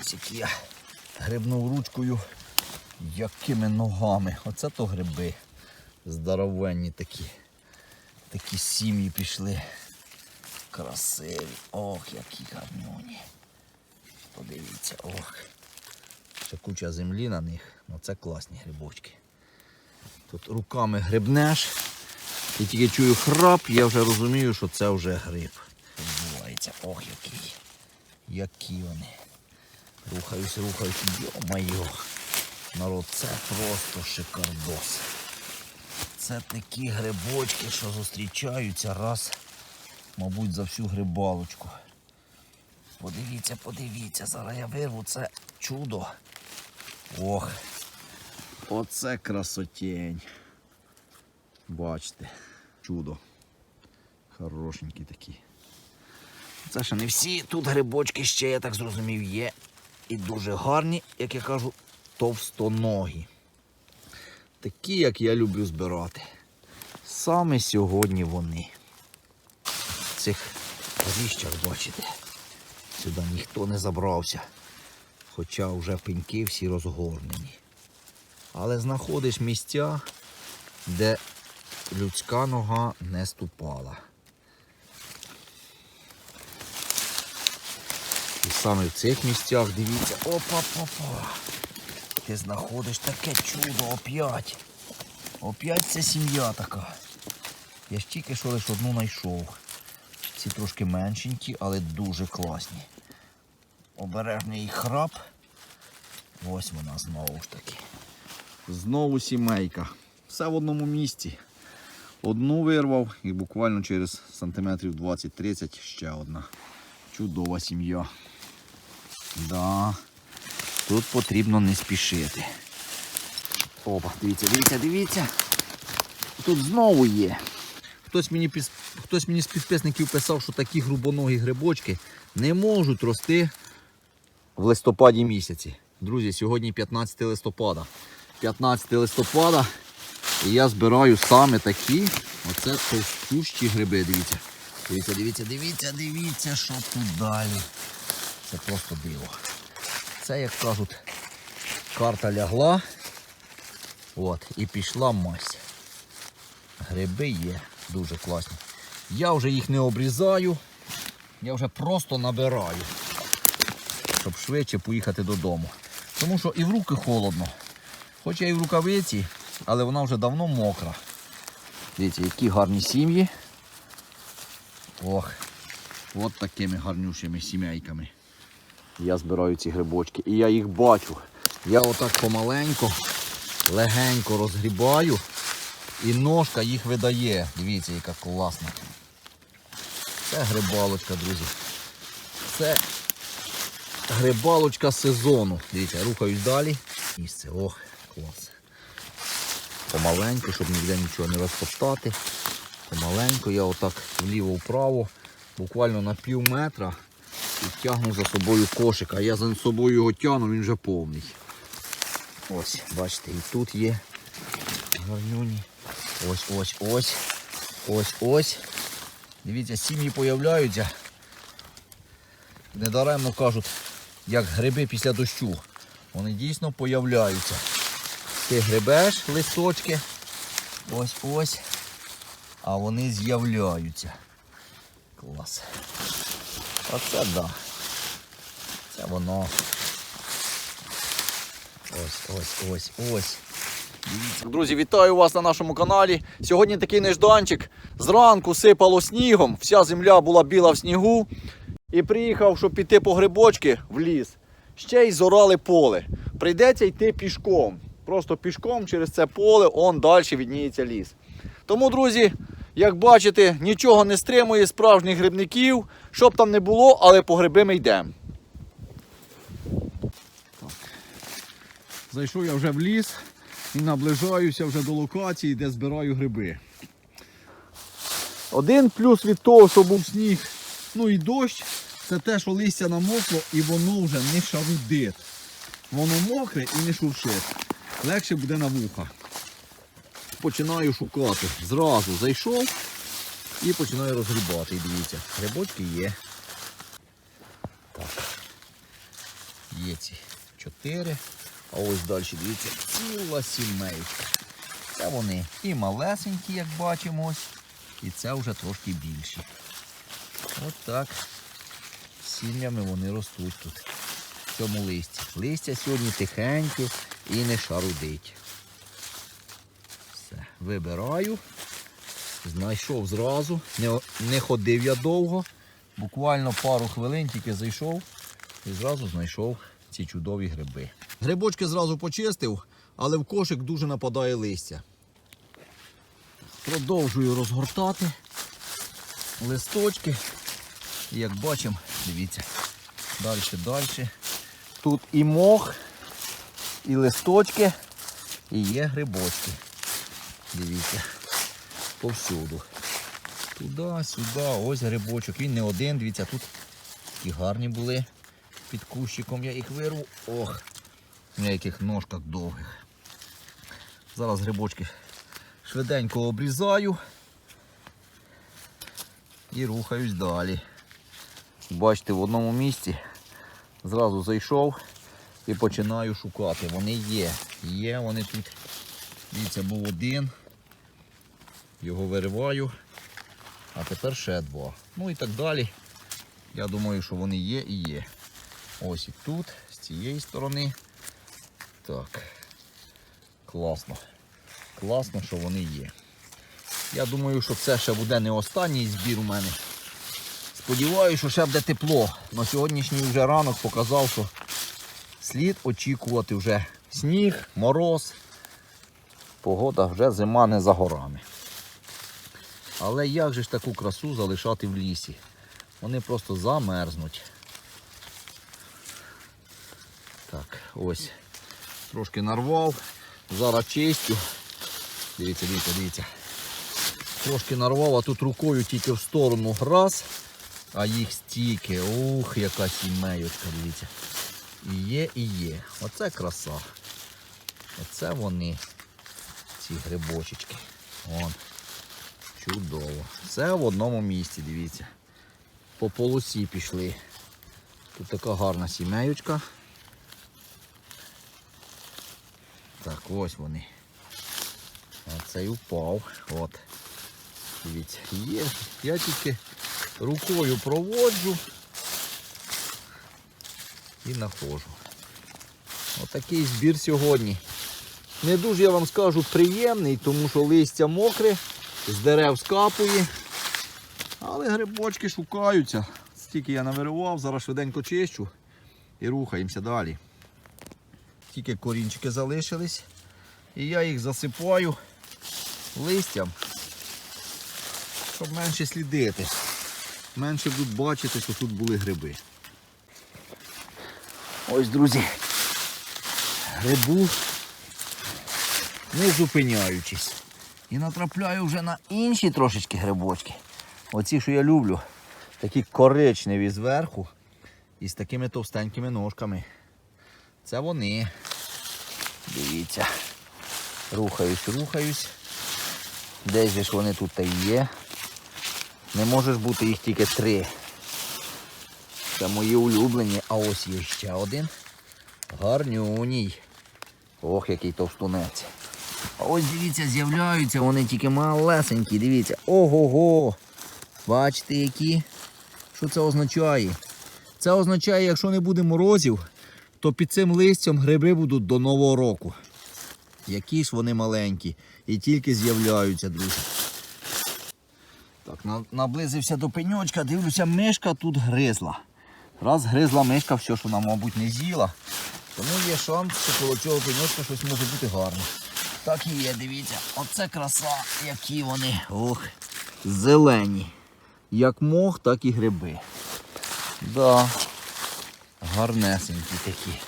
Ось я грибнув ручкою, якими ногами. Оце то гриби. Здоровенні такі. Такі сім'ї пішли. Красиві. Ох, які гарнюні. Подивіться, ох. Ще куча землі на них. Ну це класні грибочки. Тут руками грибнеш. І тільки чую храп, я вже розумію, що це вже гриб. Відбувається. Ох, який. Які вони. Рухаюсь, рухаюсь. Йо-майо. Народ, це просто шикардос. Це такі грибочки, що зустрічаються раз, мабуть, за всю грибалочку. Подивіться, подивіться, зараз я вирву це чудо. Ох. Оце красотень. Бачите, чудо. Хорошенькі такі. Це ще не всі. Тут грибочки ще, я так зрозумів, є. І дуже гарні, як я кажу, товстоногі. Такі, як я люблю збирати. Саме сьогодні вони. В цих горіщах, бачите, сюди ніхто не забрався. Хоча вже пеньки всі розгорнені. Але знаходиш місця, де людська нога не ступала. І саме в цих місцях дивіться, опа-па-па. Ти знаходиш таке чудо оп'ять. Оп'ять це сім'я така. Я ж тільки що лише одну знайшов. Ці трошки меншенькі, але дуже класні. Обережний храп. Ось вона знову ж таки. Знову сімейка. Все в одному місці. Одну вирвав і буквально через сантиметрів 20-30 ще одна. Чудова сім'я. Да. Тут потрібно не спішити. Опа, дивіться, дивіться, дивіться. Тут знову є. Хтось мені, хтось мені з підписників писав, що такі грубоногі грибочки не можуть рости в листопаді місяці. Друзі, сьогодні 15 листопада. 15 листопада і я збираю саме такі. Оце товстющі гриби, дивіться. Дивіться, дивіться, дивіться, дивіться, що тут далі. Це просто диво. Це, як кажуть, карта лягла. От, і пішла мазь. Гриби є дуже класні. Я вже їх не обрізаю, я вже просто набираю, щоб швидше поїхати додому. Тому що і в руки холодно. Хоч я і в рукавиці, але вона вже давно мокра. Дивіться, які гарні сім'ї. Ох, от такими гарнющими сімейками. Я збираю ці грибочки і я їх бачу. Я отак помаленько, легенько розгрібаю і ножка їх видає. Дивіться, яка класна. Це грибалочка, друзі. Це грибалочка сезону. Дивіться, рухаюсь далі. Місце. Ох, клас. Помаленьку, щоб ніде нічого не розтоптати. Помаленьку я отак вліво-вправо, буквально на пів метра і тягну за собою кошик, а я за собою його тягну, він вже повний. Ось, бачите, і тут є гарнюні. Ось, ось, ось. Ось, ось. Дивіться, сім'ї появляються. Недаремно кажуть, як гриби після дощу. Вони дійсно появляються. Ти грибеш листочки. Ось ось. А вони з'являються. Клас. Оце да. Це воно. Ось, ось, ось, ось. Друзі, вітаю вас на нашому каналі. Сьогодні такий нежданчик. Зранку сипало снігом, вся земля була біла в снігу. І приїхав, щоб піти по грибочки в ліс. Ще й зорали поле. Прийдеться йти пішком. Просто пішком через це поле, он далі відніється ліс. Тому, друзі, як бачите, нічого не стримує справжніх грибників. Щоб там не було, але по гриби ми йдемо. Зайшов я вже в ліс і наближаюся вже до локації, де збираю гриби. Один плюс від того, що був сніг, ну і дощ, це те, що листя намокло і воно вже не шарудить. Воно мокре і не шуршить. Легше буде на вуха. Починаю шукати. Зразу зайшов і починаю розгрібати. Дивіться, грибочки є. Так. Є ці чотири. А ось далі, дивіться, ціла сімейка. Це вони і малесенькі, як бачимо, і це вже трошки більші. От так сім'ями вони ростуть тут. В цьому листі. Листя сьогодні тихеньке і не шарудить. Вибираю. Знайшов зразу. Не, не ходив я довго. Буквально пару хвилин тільки зайшов і зразу знайшов ці чудові гриби. Грибочки зразу почистив, але в кошик дуже нападає листя. Продовжую розгортати листочки. І як бачимо, дивіться, далі, далі. Тут і мох, і листочки, і є грибочки. Дивіться, повсюду. Туди, сюди, ось грибочок. Він не один, дивіться, тут такі гарні були під кущиком. Я їх вирву. Ох, на яких ножках довгих. Зараз грибочки швиденько обрізаю і рухаюсь далі. Бачите, в одному місці зразу зайшов і починаю шукати. Вони є. Є, вони тут. Дивіться, був один. Його вириваю. А тепер ще два. Ну і так далі. Я думаю, що вони є і є. Ось і тут, з цієї сторони. Так. Класно. Класно, що вони є. Я думаю, що це ще буде не останній збір у мене. Сподіваюся, що ще буде тепло. На сьогоднішній вже ранок показав, що слід очікувати вже сніг, мороз. Погода вже зима не за горами. Але як же ж таку красу залишати в лісі? Вони просто замерзнуть. Так, ось. Трошки нарвав. Зараз чистю. Дивіться, дивіться, дивіться. Трошки нарвав, а тут рукою тільки в сторону раз, а їх стільки. Ух, яка сімейочка, дивіться. І є, і є. Оце краса. Оце вони, ці грибочечки. Вон. Чудово. Все в одному місці, дивіться. По полосі пішли. Тут така гарна сімеючка. Так, ось вони. А цей упав. От. Дивіться, є. Я тільки рукою проводжу і находжу. Отакий збір сьогодні. Не дуже я вам скажу приємний, тому що листя мокре, з дерев скапує. Але грибочки шукаються. Стільки я навирував, зараз швиденько чищу і рухаємося далі. Тільки корінчики залишились. І я їх засипаю листям, щоб менше слідити. Менше будуть бачити, що тут були гриби. Ось, друзі, грибу не зупиняючись. І натрапляю вже на інші трошечки грибочки. Оці, що я люблю, такі коричневі зверху і з такими товстенькими ножками. Це вони. Дивіться. Рухаюсь, рухаюсь. Десь же ж вони тут та є. Не може ж бути їх тільки три. Це мої улюблені, а ось є ще один. Гарнюній. Ох, який товстунець. А ось дивіться, з'являються вони тільки малесенькі, дивіться. Ого-го! Бачите які? Що це означає? Це означає, якщо не буде морозів, то під цим листям гриби будуть до Нового року. Які ж вони маленькі. І тільки з'являються, друзі. Так, наблизився до пеньочка, дивлюся, мишка тут гризла. Раз гризла мишка, все, що вона, мабуть, не з'їла. Тому є шанс, що коло цього пеньочка щось може бути гарне. Так і є, дивіться. Оце краса, які вони. Ох, зелені. Як мох, так і гриби. Да. Гарнесенькі такі.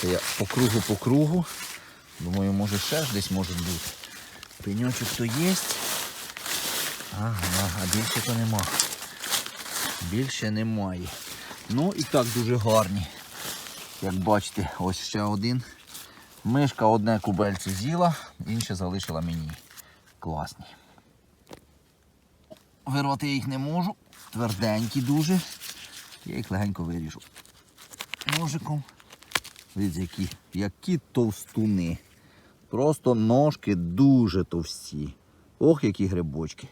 Це я по кругу по кругу. Думаю, може ще ж десь може бути. Пеньочок то є. Ага, а більше то нема. Більше немає. Ну і так дуже гарні. Як бачите, ось ще один. Мишка одне кубельце з'їла, інше залишила мені. Класні. Вирвати я їх не можу. Тверденькі дуже. Я їх легенько виріжу. Ножиком. Дивіться, які, які товстуни. Просто ножки дуже товсті. Ох, які грибочки.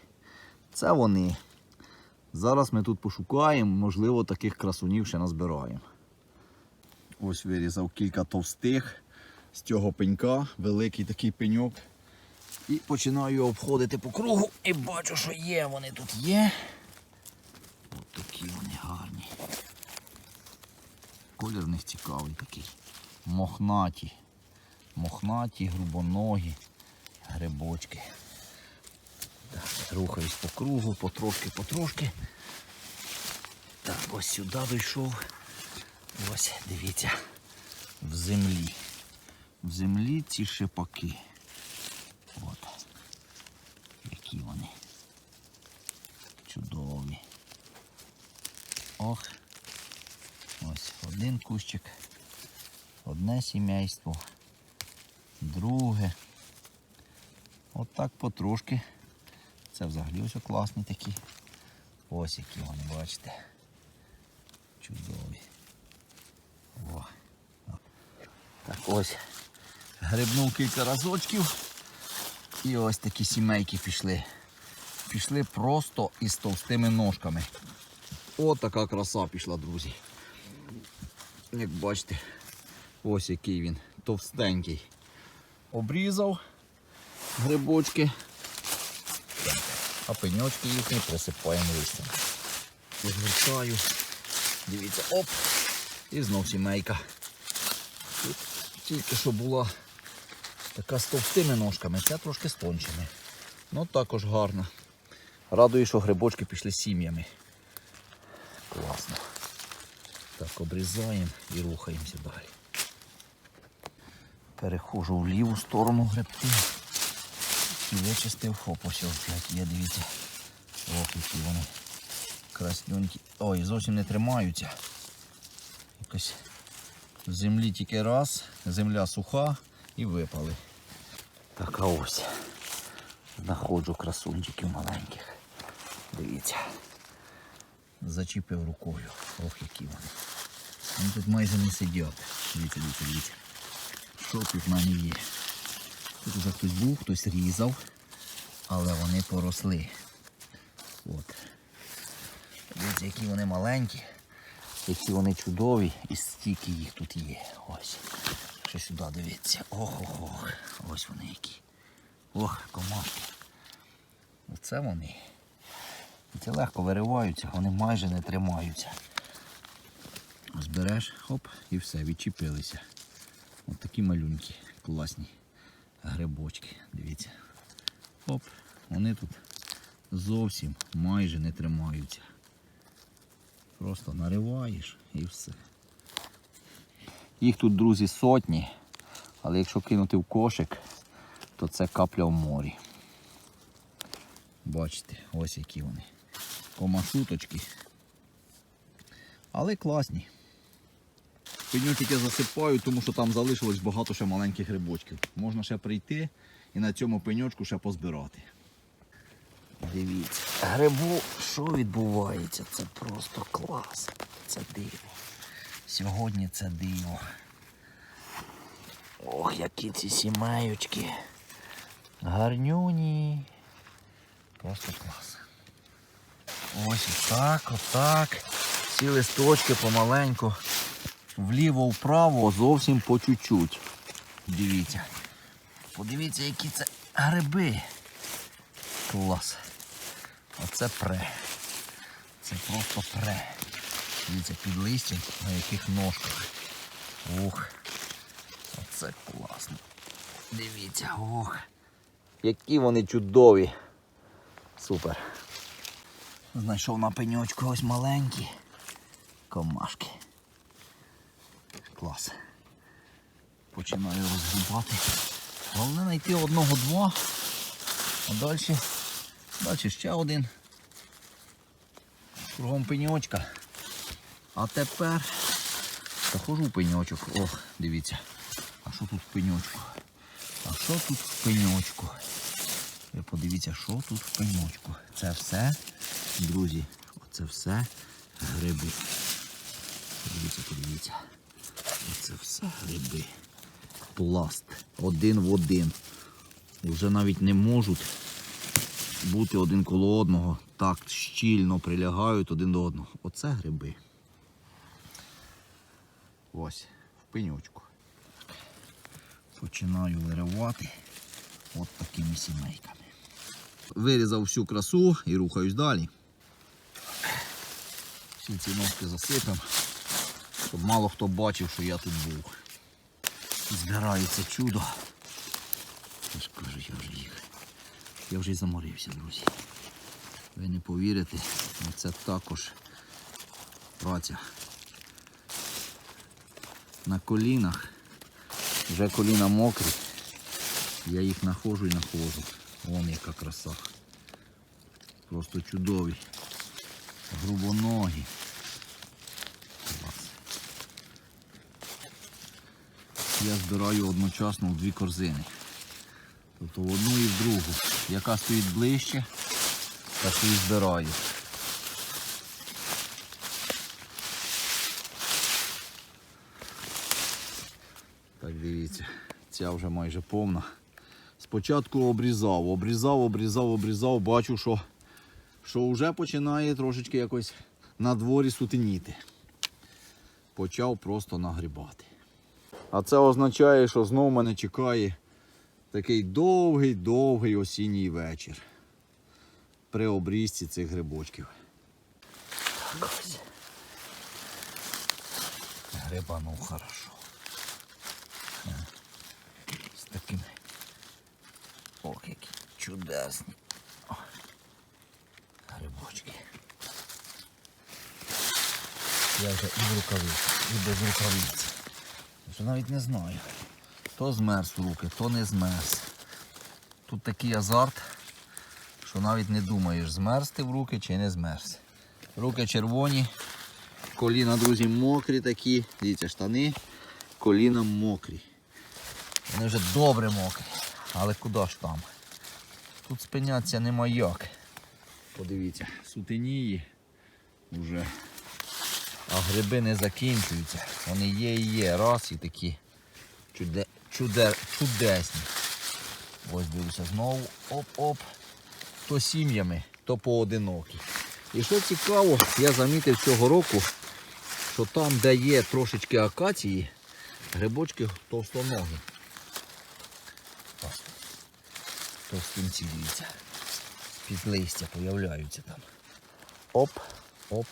Це вони. Зараз ми тут пошукаємо, можливо, таких красунів ще назбираємо. Ось вирізав кілька товстих з цього пенька, великий такий пеньок. І починаю обходити по кругу і бачу, що є, вони тут є. Ось такі вони гарні. Колір в них цікавий такий. Мохнаті. Мохнаті, грубоногі, грибочки. Так, рухаюсь по кругу, потрошки, потрошки. Так, ось сюди дійшов. Ось, дивіться, в землі. В землі ці шипаки. От. Які вони. Чудові. Ох. Ось один кущик. Одне сімейство. Друге. Отак потрошки. Це взагалі ось класні такі. Ось які вони, бачите. Чудові. О. Так ось. Грибнув кілька разочків. І ось такі сімейки пішли. Пішли просто із товстими ножками. О, така краса пішла, друзі. Як бачите, ось який він товстенький. Обрізав грибочки, а пеньочки їхні присипаємо листям. Розгортаю. Дивіться, оп! І знов сімейка. Тільки що була така з товстими ножками, ця трошки з тоншими. Ну також гарно. Радую, що грибочки пішли сім'ями. Класно. Так, обрізаємо і рухаємося далі. Перехожу в ліву сторону грибки. І вичистив ось опять є, дивіться. Ох, які вони красненькі. Ой, зовсім не тримаються. Якось в землі тільки раз, земля суха і випали. Так а ось. Знаходжу красунчиків маленьких. Дивіться. Зачепив рукою. Ох, які вони. Вони тут майже не сидять. Дивіться, дивіться, дивіться. Що тут в мене є? Тут уже хтось був, хтось різав, але вони поросли. От. Дивіться, які вони маленькі, які вони чудові і стільки їх тут є. Ось. Ще сюди дивіться. Ох-ох-ох. Ось вони які. Ох, комашки. Оце вони. І Це легко вириваються, вони майже не тримаються. Збереш, хоп, і все, відчепилися. Ось такі малюнки, класні грибочки. Дивіться. Хоп, вони тут зовсім майже не тримаються. Просто нариваєш і все. Їх тут, друзі, сотні, але якщо кинути в кошик, то це капля в морі. Бачите, ось які вони. Комашуточки. Але класні. Пеньок я засипаю, тому що там залишилось багато ще маленьких грибочків. Можна ще прийти і на цьому пеньочку ще позбирати. Дивіться, грибу, що відбувається? Це просто клас. Це диво. Сьогодні це диво. Ох, які ці сімеючки. Гарнюні. Просто клас. Ось отак, отак. Всі листочки помаленьку. Вліво-вправо зовсім по чуть-чуть. Дивіться. Подивіться, які це гриби. Клас. Оце пре. Це просто пре. Дивіться, під листям на яких ножках. Ух. Оце класно. Дивіться, ох. Які вони чудові. Супер. Знайшов на пеньочку ось маленькі комашки. Клас. Починаю розгрібати. Головне знайти одного-два, а далі, далі ще один. Кругом пеньочка. А тепер заходжу в пеньочок. О, дивіться. А що тут в пеньочку? А що тут в пеньочку? Ви подивіться, що тут в пеньочку. Це все, друзі, оце все гриби. Подивіться, подивіться. Оце все. Гриби. Пласт. Один в один. Вже навіть не можуть бути один коло одного. Так щільно прилягають один до одного. Оце гриби. Ось, в пеньочку. Починаю виривати от такими сімейками. Вирізав всю красу і рухаюсь далі. Всі ці ножки засипемо, щоб мало хто бачив, що я тут був. Збирається чудо. Я ж кажу, я вже їх. Я вже й заморився, друзі. Ви не повірите, але це також праця. На колінах. Вже коліна мокрі. Я їх знаходжу і знаходжу. Вон яка краса. Просто чудові. Грубоногі. Я збираю одночасно в дві корзини. Тобто в одну і в другу. Яка стоїть ближче, таку і збираю. Так, дивіться, ця вже майже повна. Спочатку обрізав, обрізав, обрізав, обрізав, бачу, що, що вже починає трошечки якось на дворі сутеніти. Почав просто нагрібати. А це означає, що знову мене чекає такий довгий-довгий осінній вечір при обрізці цих грибочків. Так ось. Грибанув хорошо. Е, З такими. Ох, які чудесні. О, Грибочки. Я вже і в рукавиці, і без рукавиці. Вже навіть не знаю. То змерз в руки, то не змерз. Тут такий азарт, що навіть не думаєш, змерзти в руки чи не змерз. Руки червоні, коліна, друзі, мокрі такі. Дивіться, штани, коліна мокрі. Вони вже добре мокрі. Але куди ж там? Тут спинятися нема як. Подивіться, сутеніє вже. А гриби не закінчуються. Вони є і є. Раз і такі чуде, чуде, чудесні. Ось дивлюся знову. Оп-оп. То сім'ями, то поодинокі. І що цікаво, я замітив цього року, що там, де є трошечки акації, грибочки товстоногі. Ось. Товстинці дивіться. Під листя появляються там. Оп, оп,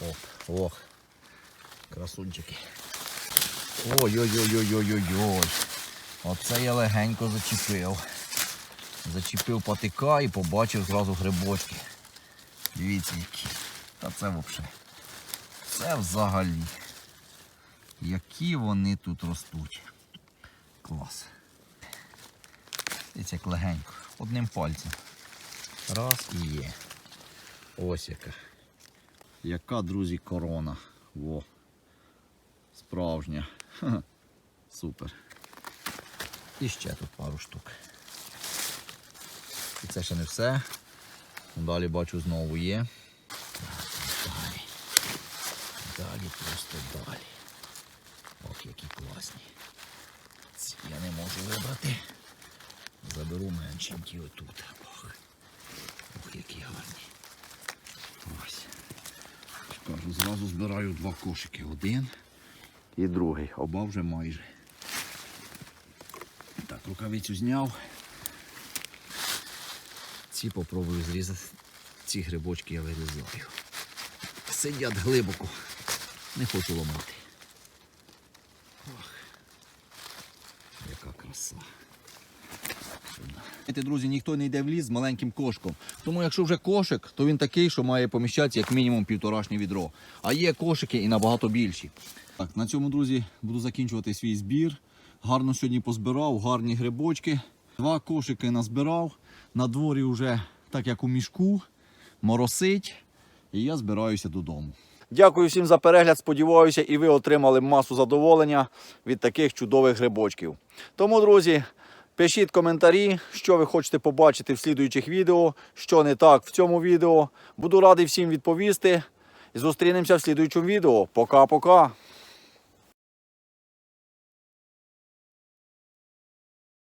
оп. Ох. Красунчики. Ой-ой-ой-ой-ой-ой-ой. Оце я легенько зачепив. Зачепив патика і побачив зразу грибочки. Дивіться які. Та це взагалі. Це взагалі. Які вони тут ростуть. Клас. Дивіться, як легенько. Одним пальцем. Раз і є. Ось яка. Яка, друзі, корона. Во. Справжня. Ха-ха. Супер. І ще тут пару штук. І це ще не все. Далі бачу знову є. Далі. Далі просто далі. Ох, які класні. Ці я не можу вибрати. Заберу меншенькі отут. Ох. Ох, які гарні. Ось. Кажу, зразу збираю два кошики. Один і другий. Оба вже майже. Так, рукавицю зняв. Ці попробую зрізати. Ці грибочки я вирізаю. Сидять глибоко. Не хочу ламати. Ох. Яка краса. Знаєте, друзі, ніхто не йде в ліс з маленьким кошком. Тому якщо вже кошик, то він такий, що має поміщатися як мінімум півторашнє відро. А є кошики і набагато більші. Так, на цьому, друзі, буду закінчувати свій збір. Гарно сьогодні позбирав, гарні грибочки. Два кошики назбирав. На дворі вже так як у мішку, моросить. І я збираюся додому. Дякую всім за перегляд. Сподіваюся, і ви отримали масу задоволення від таких чудових грибочків. Тому, друзі, пишіть коментарі, що ви хочете побачити в слідуючих відео, що не так в цьому відео. Буду радий всім відповісти. Зустрінемося в слідуючому відео. Пока-пока.